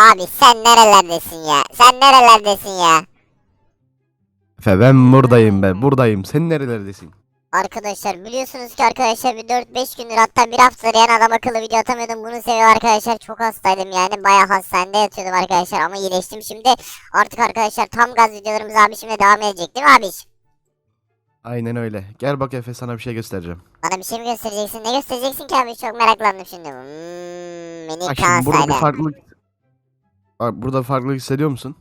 Abi sen nerelerdesin ya? Sen nerelerdesin ya? Efe ben buradayım ben buradayım. Sen nerelerdesin? Arkadaşlar biliyorsunuz ki arkadaşlar bir 4-5 gündür hatta bir haftadır yani adam akıllı video atamıyordum. Bunu seviyor arkadaşlar. Çok hastaydım yani. Bayağı hastanede yatıyordum arkadaşlar ama iyileştim şimdi. Artık arkadaşlar tam gaz videolarımız abi şimdi devam edecek değil mi abi? Aynen öyle. Gel bak Efe sana bir şey göstereceğim. Bana bir şey mi göstereceksin? Ne göstereceksin ki abi? Çok meraklandım şimdi. Hmm, minik Bak şimdi burada bir kansaydı. farklılık... Burada farklılık hissediyor musun?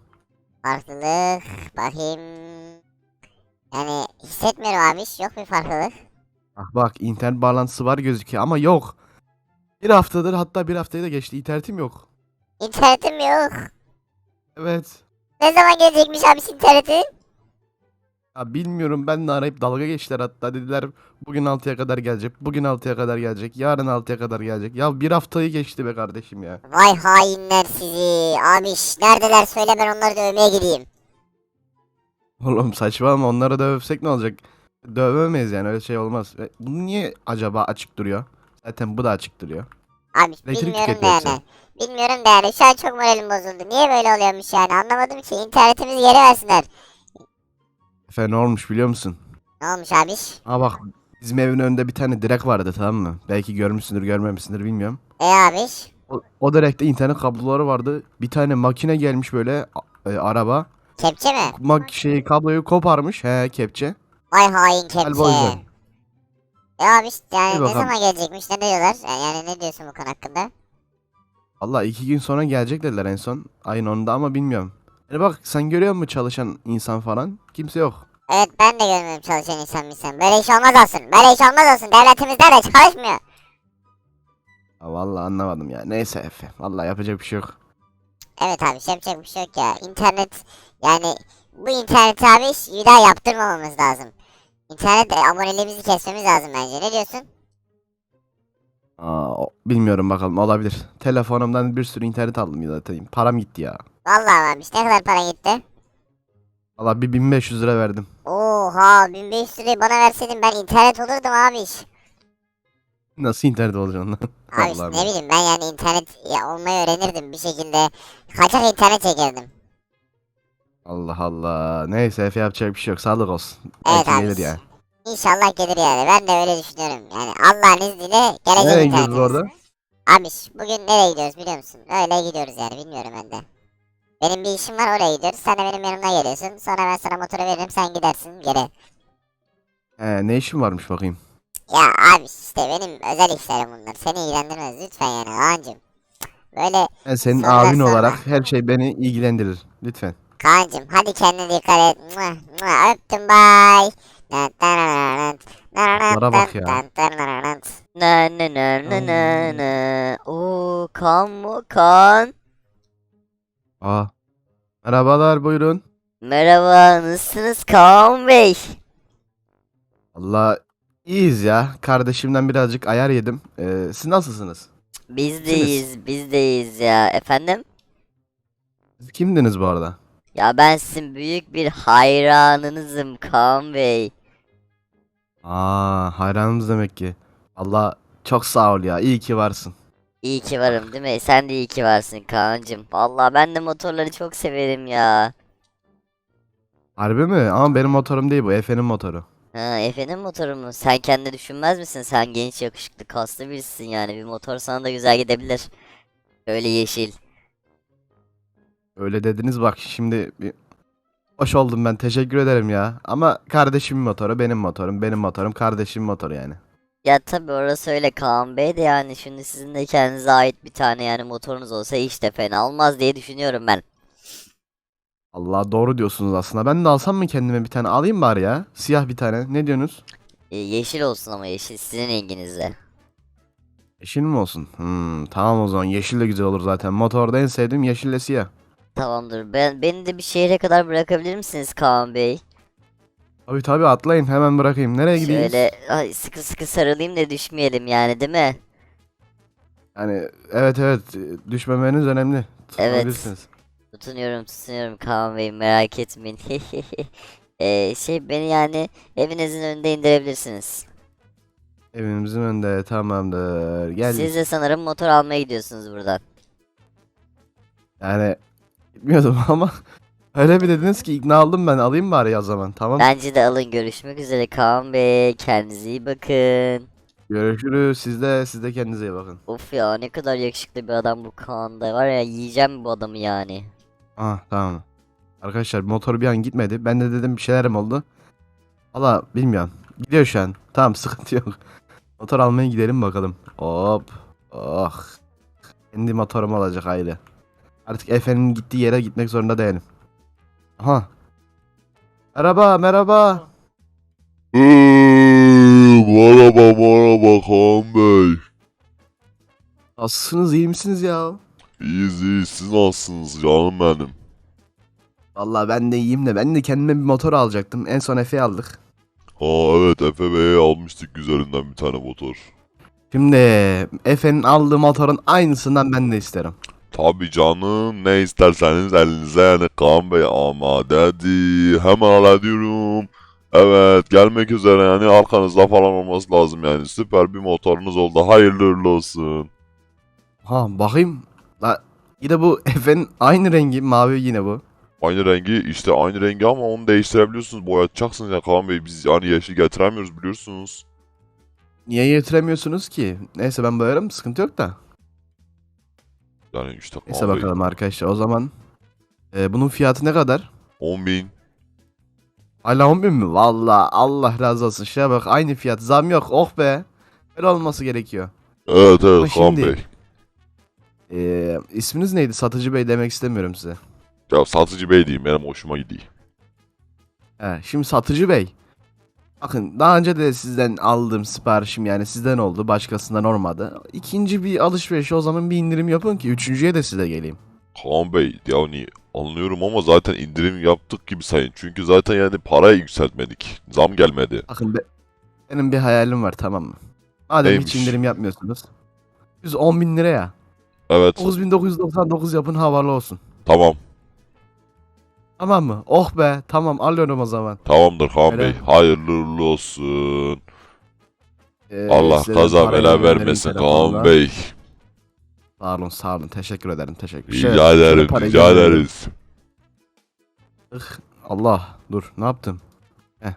Farklılık. Bakayım. Yani hissetmiyorum abi. Yok bir farklılık. Bak bak internet bağlantısı var gözüküyor ama yok. Bir haftadır hatta bir haftayı da geçti internetim yok. İnternetim yok. Evet. Ne zaman gelecekmiş abi internetin? Ya bilmiyorum ben de arayıp dalga geçtiler hatta dediler bugün 6'ya kadar gelecek. Bugün 6'ya kadar gelecek. Yarın 6'ya kadar gelecek. Ya bir haftayı geçti be kardeşim ya. Vay hainler sizi. Abiş neredeler söyle ben onları dövmeye gideyim. Oğlum saçmalama onları dövsek ne olacak? Dövemeyiz yani öyle şey olmaz. E, Bu niye acaba açık duruyor? Zaten bu da açık duruyor. Abi Elektrik bilmiyorum da tüketiyor yani. Bilmiyorum da yani şu an çok moralim bozuldu. Niye böyle oluyormuş yani anlamadım ki. İnternetimizi geri versinler. Efe ne olmuş biliyor musun? Ne olmuş abiş? Aa bak bizim evin önünde bir tane direk vardı tamam mı? Belki görmüşsündür görmemişsindir bilmiyorum. E abiş? O, o direkte internet kabloları vardı. Bir tane makine gelmiş böyle e, araba. Kepçe mi? Mak şeyi kabloyu koparmış he kepçe. Vay hain kepçe. E abiş yani Bir ne bakalım. zaman gelecekmiş ne diyorlar? Yani, yani ne diyorsun bu konu hakkında? Valla iki gün sonra gelecek dediler en son. Ayın 10'da ama bilmiyorum. Yani bak sen görüyor musun çalışan insan falan? Kimse yok. Evet ben de görmüyorum çalışan insan insan. Böyle iş olmaz olsun. Böyle iş olmaz olsun. Devletimizde de çalışmıyor. Ha, Vallahi anlamadım ya. Neyse Efe. Vallahi yapacak bir şey yok. Evet abi şey yapacak bir şey yok ya. İnternet yani bu internet abi bir daha yaptırmamamız lazım. İnternet e, aboneliğimizi kesmemiz lazım bence. Ne diyorsun? Aa, bilmiyorum bakalım olabilir. Telefonumdan bir sürü internet aldım ya zaten. Param gitti ya. Vallahi abi ne kadar para gitti? Valla bir 1500 lira verdim. Oha 1500 lirayı bana verseydin ben internet olurdum abi. Nasıl internet olacaksın lan? Abi Vallahi ne bileyim ben yani internet ya, olmayı öğrenirdim bir şekilde. Kaçak internet çekerdim. Allah Allah. Neyse Efe yapacak bir şey yok. Sağlık olsun. Evet Belki abi. gelir ya. İnşallah gelir yani. Ben de öyle düşünüyorum. Yani Allah'ın izniyle gelecek Nereye internetimiz. gidiyoruz orada? Abi bugün nereye gidiyoruz biliyor musun? Öyle gidiyoruz yani bilmiyorum ben de. Benim bir işim var oraya gidiyoruz. Sen de benim yanımda geliyorsun. Sonra ben sana motoru veririm sen gidersin geri. He, ne işin varmış bakayım. Ya abi işte benim özel işlerim bunlar. Seni ilgilendirmez lütfen yani Kaan'cım. Böyle Ben senin Sonra, abin sonra. olarak her şey beni ilgilendirir. Lütfen. Kaan'cım hadi kendine dikkat et. Mua, mua, Öptüm bay. Bunlara bak ya. Na na na na na na. Oo kan mı kan? Aa. Merhabalar buyurun. Merhaba nasılsınız Kaan Bey? Allah iyiyiz ya. Kardeşimden birazcık ayar yedim. Ee, siz nasılsınız? Biz deyiz biz deyiz ya efendim. Siz kimdiniz bu arada? Ya ben sizin büyük bir hayranınızım Kaan Bey. Aa hayranımız demek ki. Allah çok sağ ol ya. İyi ki varsın. İyi ki varım değil mi? Sen de iyi ki varsın Kaan'cım. Vallahi ben de motorları çok severim ya. Harbi mi? Ama benim motorum değil bu. Efe'nin motoru. Ha Efe'nin motoru mu? Sen kendi düşünmez misin? Sen genç yakışıklı kaslı birisin yani. Bir motor sana da güzel gidebilir. Böyle yeşil. Öyle dediniz bak şimdi bir... Hoş oldum ben. Teşekkür ederim ya. Ama kardeşimin motoru benim motorum. Benim motorum kardeşimin motoru yani. Ya tabii orası öyle Kaan Bey de yani şimdi sizin de kendinize ait bir tane yani motorunuz olsa hiç de fena olmaz diye düşünüyorum ben. Allah doğru diyorsunuz aslında. Ben de alsam mı kendime bir tane? Alayım bari ya. Siyah bir tane. Ne diyorsunuz? Ee, yeşil olsun ama yeşil sizin renginizde. Yeşil mi olsun? Hmm, tamam o zaman. Yeşil de güzel olur zaten. Motorda en sevdiğim yeşille siyah. Tamamdır. Ben beni de bir şehre kadar bırakabilir misiniz Kaan Bey? Tabii tabii atlayın. Hemen bırakayım. Nereye gideyim? Şöyle ay, sıkı sıkı sarılayım da düşmeyelim yani değil mi? Yani evet evet. Düşmemeniz önemli. Evet. Tutunuyorum tutunuyorum Kaan Bey merak etmeyin. Ee, şey beni yani evinizin önünde indirebilirsiniz. Evimizin önünde tamamdır. Geldik. Siz de sanırım motor almaya gidiyorsunuz buradan. Yani gitmiyordum ama öyle bir dediniz ki ikna oldum ben alayım bari ya o zaman tamam. Bence de alın görüşmek üzere Kaan Bey. Kendinize iyi bakın. Görüşürüz siz de siz de kendinize iyi bakın. Of ya ne kadar yakışıklı bir adam bu Kaan da var ya yiyeceğim bu adamı yani. Ah tamam. Arkadaşlar motor bir an gitmedi. Ben de dedim bir şeylerim oldu. Valla bilmiyorum. Gidiyor şu an. Tamam sıkıntı yok. Motor almaya gidelim bakalım. Hop. Oh. Kendi motorum olacak ayrı. Artık Efe'nin gittiği yere gitmek zorunda değilim. Aha. Merhaba merhaba. Merhaba merhaba Kaan Bey. Nasılsınız iyi misiniz ya? İyiyiz iyiyiz siz nasılsınız canım benim? Valla ben de iyiyim de ben de kendime bir motor alacaktım. En son Efe'yi aldık. Ha evet Efe Bey'e almıştık üzerinden bir tane motor. Şimdi Efe'nin aldığı motorun aynısından ben de isterim. Tabi canım ne isterseniz elinize yani Kaan Bey amadedir. Hemen hallediyorum. Evet gelmek üzere yani arkanızda falan olması lazım yani süper bir motorunuz oldu hayırlı uğurlu olsun. Ha bakayım. La yine bu Efe'nin aynı rengi mavi yine bu. Aynı rengi işte aynı rengi ama onu değiştirebiliyorsunuz boyatacaksınız ya Kaan Bey biz yani yeşil getiremiyoruz biliyorsunuz. Niye getiremiyorsunuz ki? Neyse ben boyarım sıkıntı yok da. Yani işte Neyse Kaan Bey bakalım arkadaşlar o zaman. e, bunun fiyatı ne kadar? 10 bin. Hala 10 bin mi? Valla Allah razı olsun. Şuraya bak aynı fiyat. Zam yok. Oh be. Öyle olması gerekiyor. Evet Ama evet Kaan şimdi- Bey. E, isminiz neydi? Satıcı bey demek istemiyorum size. Ya satıcı bey diyeyim benim hoşuma gidiyor. He, şimdi satıcı bey. Bakın daha önce de sizden aldığım siparişim yani sizden oldu. Başkasından olmadı. İkinci bir alışveriş o zaman bir indirim yapın ki üçüncüye de size geleyim. Kaan Bey yani anlıyorum ama zaten indirim yaptık gibi sayın. Çünkü zaten yani parayı yükseltmedik. Zam gelmedi. Bakın be- benim bir hayalim var tamam mı? Madem Neymiş? hiç indirim yapmıyorsunuz. 110 bin liraya. Evet 9999 yapın havalı olsun. tamam Tamam mı? Oh be tamam alıyorum o zaman. tamamdır Öyle. Bey. Hayırlı uğurlu olsun. Ee, Allah size de kaza parayı bela göndereyim vermesin telefonla. Kaan Bey. Sağ olun sağ olun teşekkür ederim teşekkür. Rica Şöyle- şöyle ederim parayı rica göndereyim. ederiz. Allah dur ne yaptım? Heh.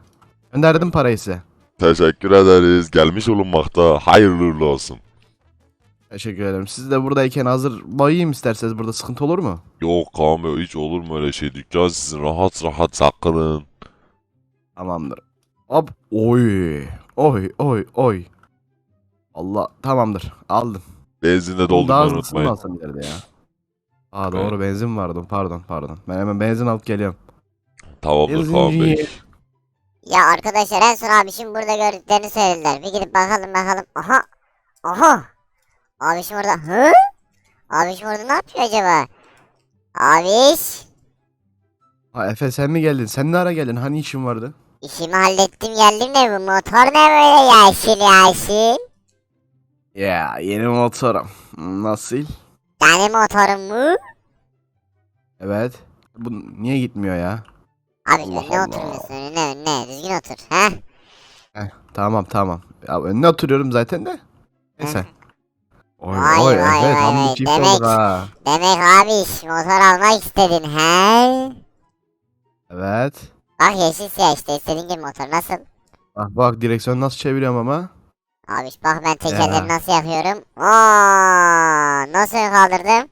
Gönderdim parayı size. Teşekkür ederiz. Gelmiş olunmakta. Hayırlı uğurlu olsun. Teşekkür ederim. Siz de buradayken hazır bayayım isterseniz burada sıkıntı olur mu? Yok Bey hiç olur mu öyle şey? Dükkan sizin rahat rahat saklanın. Tamamdır. Hop. Oy. Oy oy oy. Allah tamamdır aldım. Benzinde Daha doldurmayı hızlısını mı unutmayın. alsam ileride ya? Aa doğru benzin vardı pardon pardon. Ben hemen benzin alıp geliyorum. Tamamdır Kaan Bey. Benzinci. Ya arkadaşlar en son abişim burada gördüklerini söylediler. Bir gidip bakalım bakalım. Aha. Aha. Abişim orada. Hı? Abişim orada ne yapıyor acaba? Abiş. Ha Efe sen mi geldin? Sen ne ara geldin? Hani işin vardı? İşimi hallettim geldim de bu motor ne böyle yeşil yeşil? Ya yeni motorum. Nasıl? Yani motorum mu? Evet. Bu niye gitmiyor ya? Abi Allah önüne Allah. oturmuyorsun önüne önüne düzgün otur. Heh. Heh, tamam tamam. Ya önüne oturuyorum zaten de. Neyse. Oy Vay, oy vay, evet vay, tam vay. bir çift Demek- olduk ha. Demek abiş motor almak istedin he? Evet. Bak yeşil siyah işte istediğin gibi motor nasıl? Bak bak direksiyonu nasıl çeviriyorum ama. Abiş bak ben tekerleri Ya. nasıl yapıyorum. Oo, nasıl kaldırdım?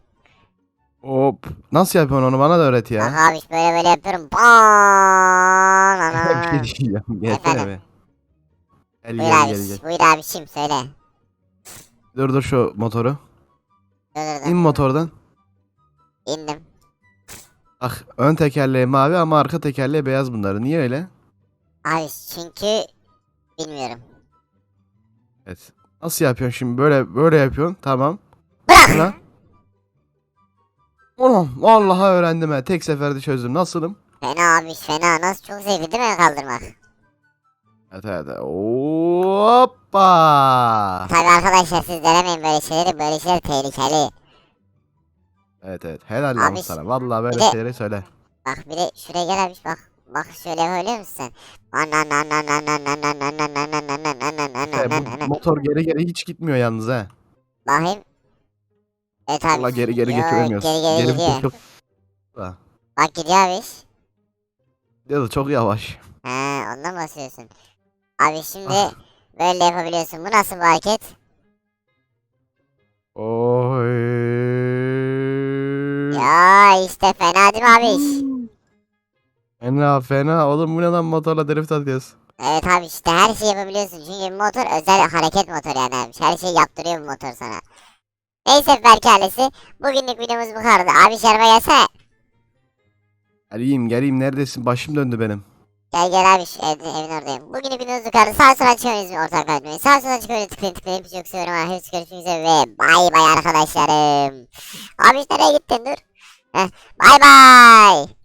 Hop. Nasıl yapıyorsun onu bana da öğret Bak ya. abiş böyle böyle yapıyorum. Bam, bir ana. şey diyeceğim. Gelsene Efendim? be. Gel Buyur gel gel abiş, gel. buyur abişim söyle. Dur dur şu motoru. Dur dur İn dur. motordan. İndim. Bak ön tekerleği mavi ama arka tekerleği beyaz bunları. Niye öyle? Abiş çünkü bilmiyorum. Evet. Nasıl yapıyorsun şimdi? Böyle böyle yapıyorsun. Tamam. Bırak. Lan. Oğlum vallahi öğrendim ha. Tek seferde çözdüm. Nasılım? Fena abiş fena. Nasıl çok zevkli değil mi kaldırmak? Evet evet. Hoppa. Tabii arkadaşlar siz denemeyin böyle şeyleri. Böyle şeyler tehlikeli. Evet evet. Helal abi, sana. Valla böyle de, şeyleri söyle. Bak bir de şuraya gel abi bak. Bak şöyle öyle misin? Ee, motor geri geri hiç gitmiyor yalnız ha. Bakayım. Evet abi. Valla geri geri Yo. Geri geri, geri gidiyor. Çok... Bak gidiyor abi. Ya da çok yavaş. He ondan basıyorsun. Abi şimdi Ah. böyle yapabiliyorsun. Bu nasıl bir hareket? Oy. Ya işte fena değil mi abi? Fena fena. Oğlum bu ne lan motorla drift atıyoruz. Evet abi işte her şeyi yapabiliyorsun. Çünkü bu motor özel hareket motoru yani abi. Her şeyi yaptırıyor bu motor sana. Neyse Berk ailesi. Bugünlük videomuz bu kadardı. Abi şerime gelsene. Geleyim geleyim neredesin? Başım döndü benim. Gel gel abi şu evde, evin oradayım. Bugünlük videomuz bu kadardı. Sağ sola çıkıyoruz ortak etmeyin. Sağ sola çıkıyoruz tıklayın tıklayın. Hepsi çok seviyorum. Hepsi görüşmek üzere ve bay bay arkadaşlarım. Abi nereye gittin dur. Heh, bay bay.